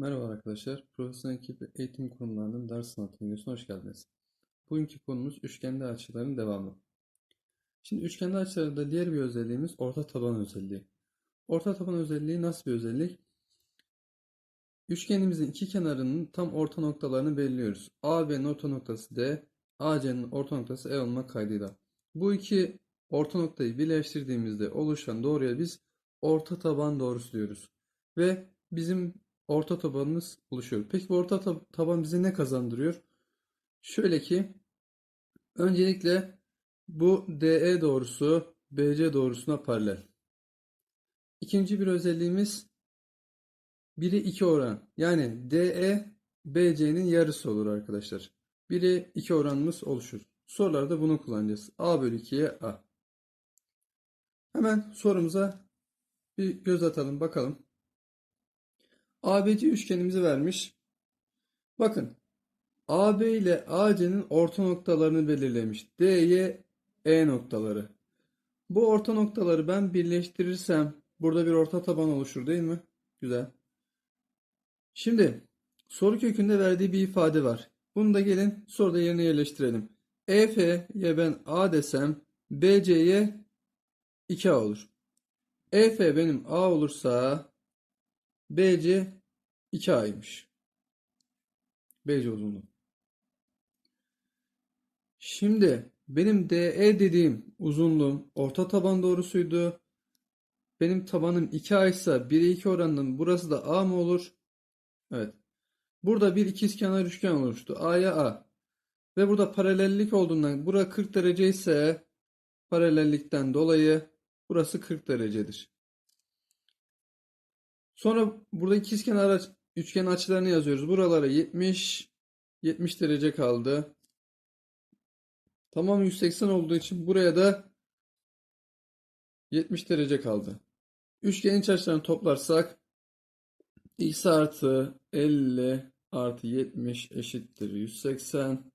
Merhaba arkadaşlar. Profesyonel Ekip Eğitim Kurumlarının ders sanatı videosuna hoş geldiniz. Bugünkü konumuz üçgende açıların devamı. Şimdi üçgende açılarda diğer bir özelliğimiz orta taban özelliği. Orta taban özelliği nasıl bir özellik? Üçgenimizin iki kenarının tam orta noktalarını belirliyoruz. AB'nin orta noktası D, AC'nin orta noktası E olmak kaydıyla. Bu iki orta noktayı birleştirdiğimizde oluşan doğruya biz orta taban doğrusu diyoruz. Ve bizim orta tabanımız oluşuyor. Peki bu orta tab- taban bize ne kazandırıyor? Şöyle ki öncelikle bu DE doğrusu BC doğrusuna paralel. İkinci bir özelliğimiz 1'e 2 oran. Yani DE BC'nin yarısı olur arkadaşlar. 1'e 2 oranımız oluşur. Sorularda bunu kullanacağız. A bölü 2'ye A. Hemen sorumuza bir göz atalım bakalım. ABC üçgenimizi vermiş. Bakın AB ile AC'nin orta noktalarını belirlemiş. D'ye E noktaları. Bu orta noktaları ben birleştirirsem burada bir orta taban oluşur değil mi? Güzel. Şimdi soru kökünde verdiği bir ifade var. Bunu da gelin soruda yerine yerleştirelim. EF'ye ben A desem BC'ye 2A olur. EF benim A olursa BC 2A'ymış. BC uzunluğu. Şimdi benim DE dediğim uzunluğum orta taban doğrusuydu. Benim tabanım 2A ise 1'e 2 oranının burası da A mı olur? Evet. Burada bir ikizkenar üçgen oluştu. A'ya A. Ve burada paralellik olduğundan bura 40 derece ise paralellikten dolayı burası 40 derecedir. Sonra burada ikizkenar üçgen açılarını yazıyoruz. Buralara 70 70 derece kaldı. Tamam 180 olduğu için buraya da 70 derece kaldı. Üçgenin iç açılarını toplarsak x artı 50 artı 70 eşittir 180.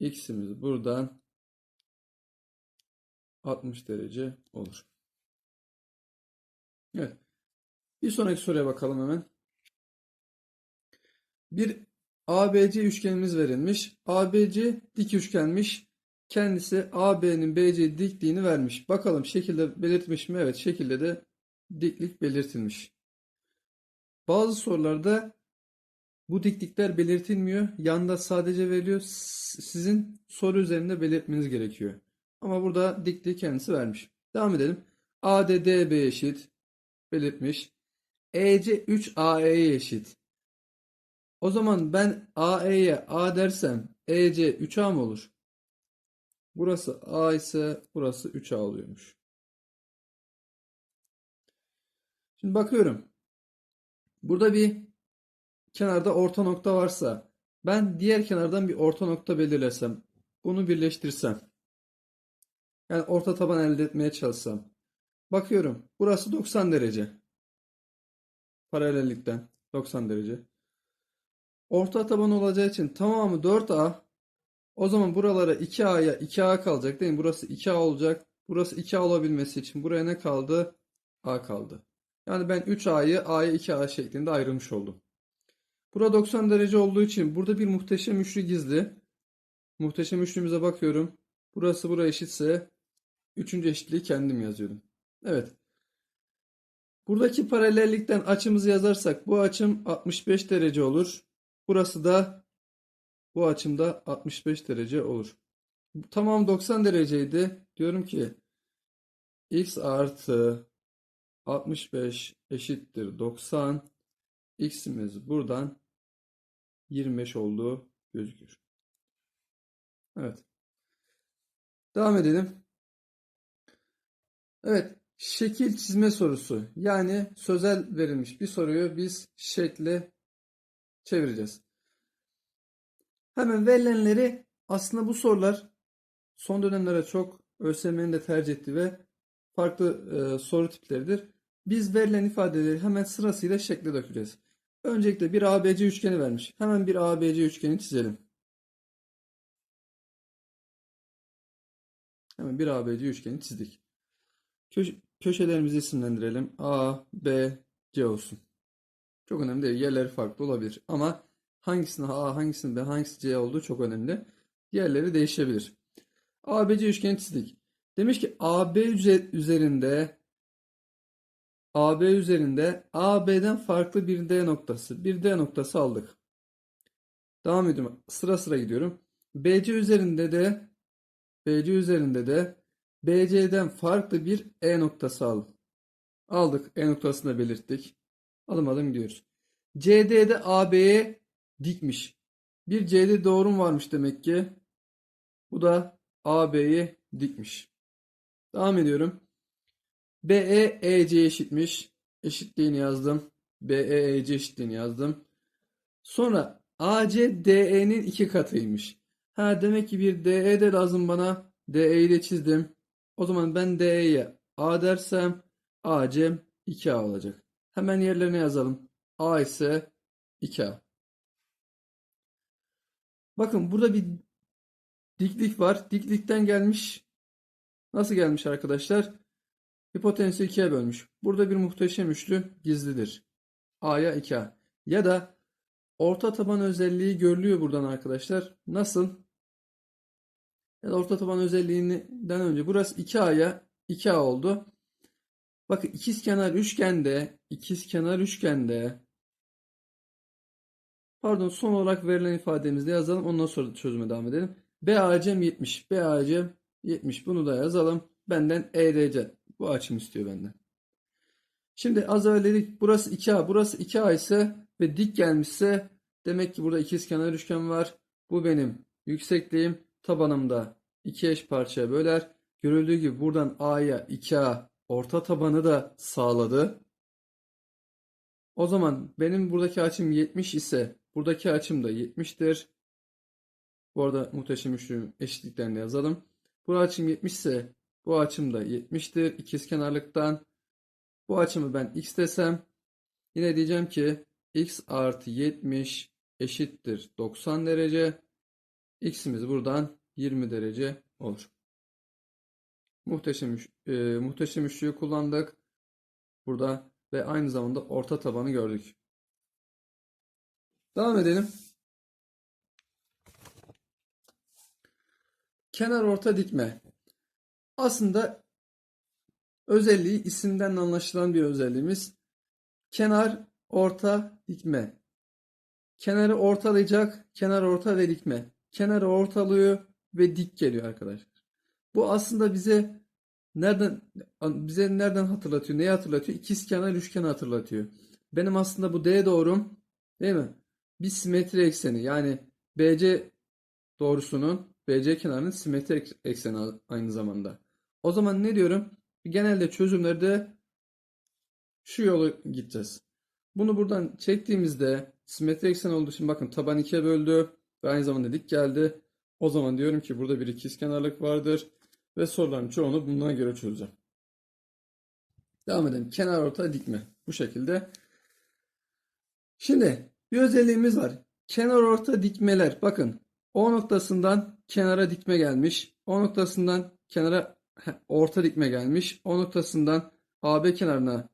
X'imiz buradan 60 derece olur. Evet. Bir sonraki soruya bakalım hemen. Bir ABC üçgenimiz verilmiş. ABC dik üçgenmiş. Kendisi AB'nin BC dikliğini vermiş. Bakalım şekilde belirtmiş mi? Evet, şekilde de diklik belirtilmiş. Bazı sorularda bu diklikler belirtilmiyor. Yanda sadece veriliyor. Sizin soru üzerinde belirtmeniz gerekiyor. Ama burada dikliği kendisi vermiş. Devam edelim. AD DB eşit belirtmiş. EC 3 AE'ye eşit. O zaman ben AE'ye A dersem EC 3A mı olur? Burası A ise burası 3A oluyormuş. Şimdi bakıyorum. Burada bir kenarda orta nokta varsa ben diğer kenardan bir orta nokta belirlesem bunu birleştirsem yani orta taban elde etmeye çalışsam bakıyorum burası 90 derece paralellikten 90 derece orta taban olacağı için tamamı 4A o zaman buralara 2A'ya 2A kalacak değil mi? Burası 2A olacak. Burası 2A olabilmesi için buraya ne kaldı? A kaldı. Yani ben 3A'yı A'ya 2A şeklinde ayrılmış oldum. Bura 90 derece olduğu için burada bir muhteşem üçlü gizli. Muhteşem üçlümüze bakıyorum. Burası buraya eşitse üçüncü eşitliği kendim yazıyorum. Evet. Buradaki paralellikten açımızı yazarsak bu açım 65 derece olur. Burası da bu açımda 65 derece olur. Tamam 90 dereceydi. Diyorum ki x artı 65 eşittir 90. X'imiz buradan 25 olduğu gözüküyor. Evet. Devam edelim. Evet. Şekil çizme sorusu. Yani sözel verilmiş bir soruyu biz şekle çevireceğiz. Hemen verilenleri aslında bu sorular son dönemlere çok ÖSYM'nin de tercih ettiği ve farklı e, soru tipleridir. Biz verilen ifadeleri hemen sırasıyla şekle dökeceğiz. Öncelikle bir ABC üçgeni vermiş. Hemen bir ABC üçgeni çizelim. Hemen bir ABC üçgeni çizdik. Köş- köşelerimizi isimlendirelim. A, B, C olsun. Çok önemli değil. Yerleri farklı olabilir. Ama hangisinin A, hangisinin B, hangisi C olduğu çok önemli. Yerleri değişebilir. ABC üçgeni çizdik. Demiş ki AB üze- üzerinde AB üzerinde AB'den farklı bir D noktası. Bir D noktası aldık. Devam ediyorum. Sıra sıra gidiyorum. BC üzerinde de BC üzerinde de BC'den farklı bir E noktası al. Aldık. E noktasını da belirttik. Adım adım gidiyoruz. CD'de AB'ye dikmiş. Bir CD doğrum varmış demek ki. Bu da AB'ye dikmiş. Devam ediyorum. BE EC eşitmiş. Eşitliğini yazdım. BE EC eşitliğini yazdım. Sonra AC DE'nin iki katıymış. Ha demek ki bir DE de lazım bana. DE'yi de çizdim. O zaman ben DE'ye A dersem AC 2A olacak. Hemen yerlerine yazalım. A ise 2A. Bakın burada bir diklik var. Diklikten gelmiş. Nasıl gelmiş arkadaşlar? Hipotenüsü ikiye bölmüş. Burada bir muhteşem üçlü gizlidir. A'ya 2A. Ya da orta taban özelliği görülüyor buradan arkadaşlar. Nasıl? Ya da orta taban özelliğinden önce burası 2A'ya 2A oldu. Bakın ikizkenar üçgende ikizkenar üçgende pardon son olarak verilen ifademizde yazalım. Ondan sonra çözüme devam edelim. BAC'm 70. BAC'm 70. Bunu da yazalım. Benden EDC. Bu açım istiyor benden. Şimdi az evvel dedik burası 2A. Burası 2A ise ve dik gelmişse demek ki burada ikizkenar üçgen var. Bu benim yüksekliğim. Tabanımda iki eş parçaya böler. Görüldüğü gibi buradan A'ya 2A orta tabanı da sağladı. O zaman benim buradaki açım 70 ise buradaki açım da 70'tir. Bu arada muhteşem üçlü eşitliklerini yazalım. Bu açım 70 ise bu açım da 70'tir. İkizkenarlıktan bu açımı ben x desem yine diyeceğim ki x artı 70 eşittir 90 derece. X'imiz buradan 20 derece olur. Muhteşem, e, muhteşem üçlüyü kullandık. Burada ve aynı zamanda orta tabanı gördük. Devam edelim. Kenar orta dikme. Aslında özelliği isimden anlaşılan bir özelliğimiz. Kenar orta dikme. Kenarı ortalayacak, kenar orta ve dikme. Kenarı ortalıyor ve dik geliyor arkadaşlar. Bu aslında bize nereden bize nereden hatırlatıyor? Neyi hatırlatıyor? İkizkenar üçgeni hatırlatıyor. Benim aslında bu D doğrum değil mi? Bir simetri ekseni yani BC doğrusunun BC kenarının simetri ek- ekseni aynı zamanda. O zaman ne diyorum? Genelde çözümlerde şu yolu gideceğiz. Bunu buradan çektiğimizde simetri eksen olduğu için bakın taban ikiye böldü ve aynı zamanda dik geldi. O zaman diyorum ki burada bir ikizkenarlık vardır ve soruların çoğunu bundan göre çözeceğim. Devam edelim. Kenar orta dikme. Bu şekilde. Şimdi bir özelliğimiz var. Kenar orta dikmeler. Bakın O noktasından kenara dikme gelmiş. O noktasından kenara orta dikme gelmiş. O noktasından AB kenarına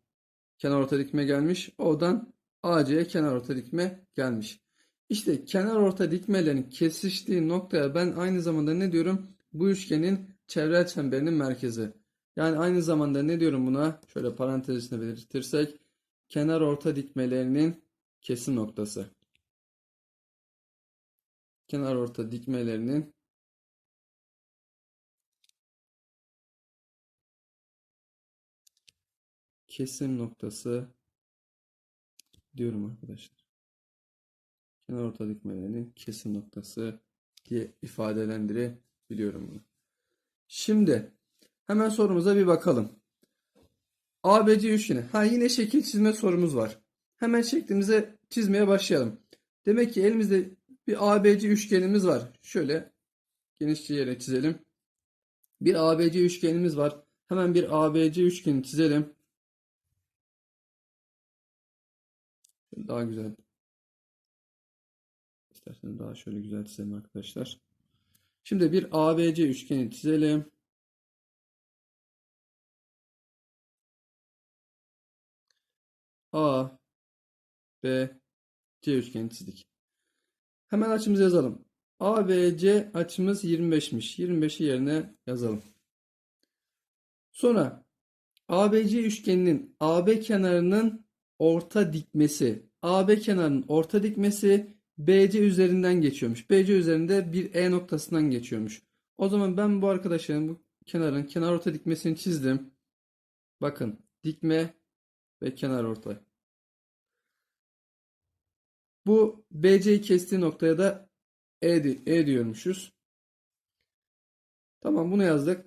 kenar orta dikme gelmiş. O'dan AC'ye kenar orta dikme gelmiş. İşte kenar orta dikmelerin kesiştiği noktaya ben aynı zamanda ne diyorum? Bu üçgenin çevrel çemberinin merkezi. Yani aynı zamanda ne diyorum buna? Şöyle parantez içinde belirtirsek kenar orta dikmelerinin kesim noktası. Kenar orta dikmelerinin kesim noktası diyorum arkadaşlar. Kenar orta dikmelerinin kesim noktası diye ifadelendirebiliyorum bunu. Şimdi hemen sorumuza bir bakalım. ABC üçgeni. Ha yine şekil çizme sorumuz var. Hemen şeklimize çizmeye başlayalım. Demek ki elimizde bir ABC üçgenimiz var. Şöyle genişçe yere çizelim. Bir ABC üçgenimiz var. Hemen bir ABC üçgeni çizelim. Daha güzel. İsterseniz daha şöyle güzel çizelim arkadaşlar. Şimdi bir ABC üçgeni çizelim. A, C üçgeni çizdik. Hemen açımızı yazalım. ABC açımız 25'miş. 25'i yerine yazalım. Sonra ABC üçgeninin AB kenarının orta dikmesi. AB kenarının orta dikmesi BC üzerinden geçiyormuş. BC üzerinde bir E noktasından geçiyormuş. O zaman ben bu arkadaşların bu kenarın kenar orta dikmesini çizdim. Bakın dikme ve kenar orta. Bu BC'yi kestiği noktaya da E, E diyormuşuz. Tamam bunu yazdık.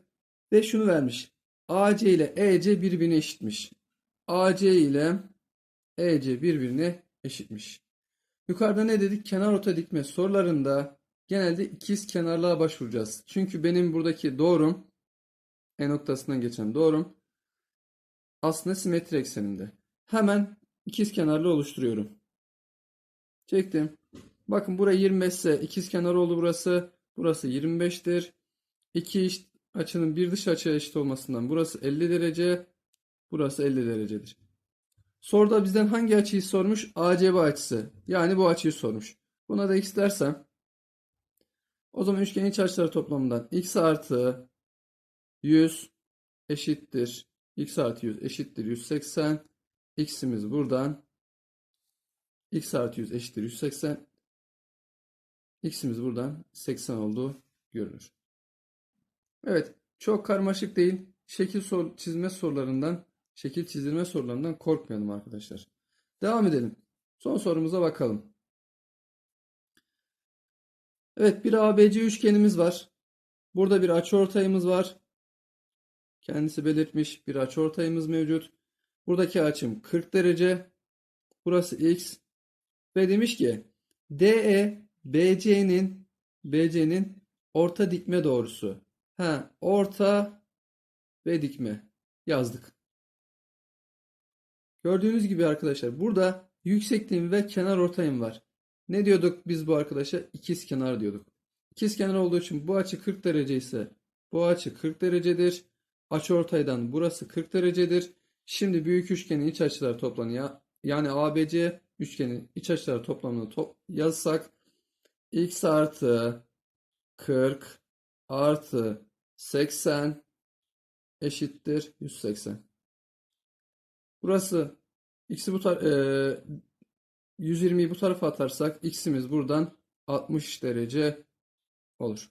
Ve şunu vermiş. AC ile EC birbirine eşitmiş. AC ile EC birbirine eşitmiş. Yukarıda ne dedik? Kenar orta dikme sorularında genelde ikiz kenarlığa başvuracağız. Çünkü benim buradaki doğrum E noktasından geçen doğrum aslında simetri ekseninde. Hemen ikiz kenarlı oluşturuyorum. Çektim. Bakın buraya 25 ise ikiz kenar oldu burası. Burası 25'tir. İki iç açının bir dış açıya eşit olmasından burası 50 derece. Burası 50 derecedir. Soruda bizden hangi açıyı sormuş? ACB açısı. Yani bu açıyı sormuş. Buna da x dersem o zaman üçgenin iç açıları toplamından x artı 100 eşittir. x artı 100 eşittir 180. x'imiz buradan x artı 100 eşittir 180. x'imiz buradan 80 olduğu görülür. Evet, çok karmaşık değil. Şekil sor çizme sorularından, şekil çizilme sorularından korkmayalım arkadaşlar. Devam edelim. Son sorumuza bakalım. Evet, bir ABC üçgenimiz var. Burada bir açıortayımız var. Kendisi belirtmiş bir açıortayımız mevcut. Buradaki açım 40 derece. Burası x. Ve demiş ki DE BC'nin BC'nin orta dikme doğrusu. Ha, orta ve dikme yazdık. Gördüğünüz gibi arkadaşlar burada yüksekliğim ve kenar ortayım var. Ne diyorduk biz bu arkadaşa? İkiz kenar diyorduk. İkiz kenar olduğu için bu açı 40 derece ise bu açı 40 derecedir. Açıortaydan burası 40 derecedir. Şimdi büyük üçgenin iç açıları toplanıyor. Yani ABC üçgenin iç açıları toplamını top yazsak x artı 40 artı 80 eşittir 180. Burası x'i bu tar e, 120'yi bu tarafa atarsak x'imiz buradan 60 derece olur.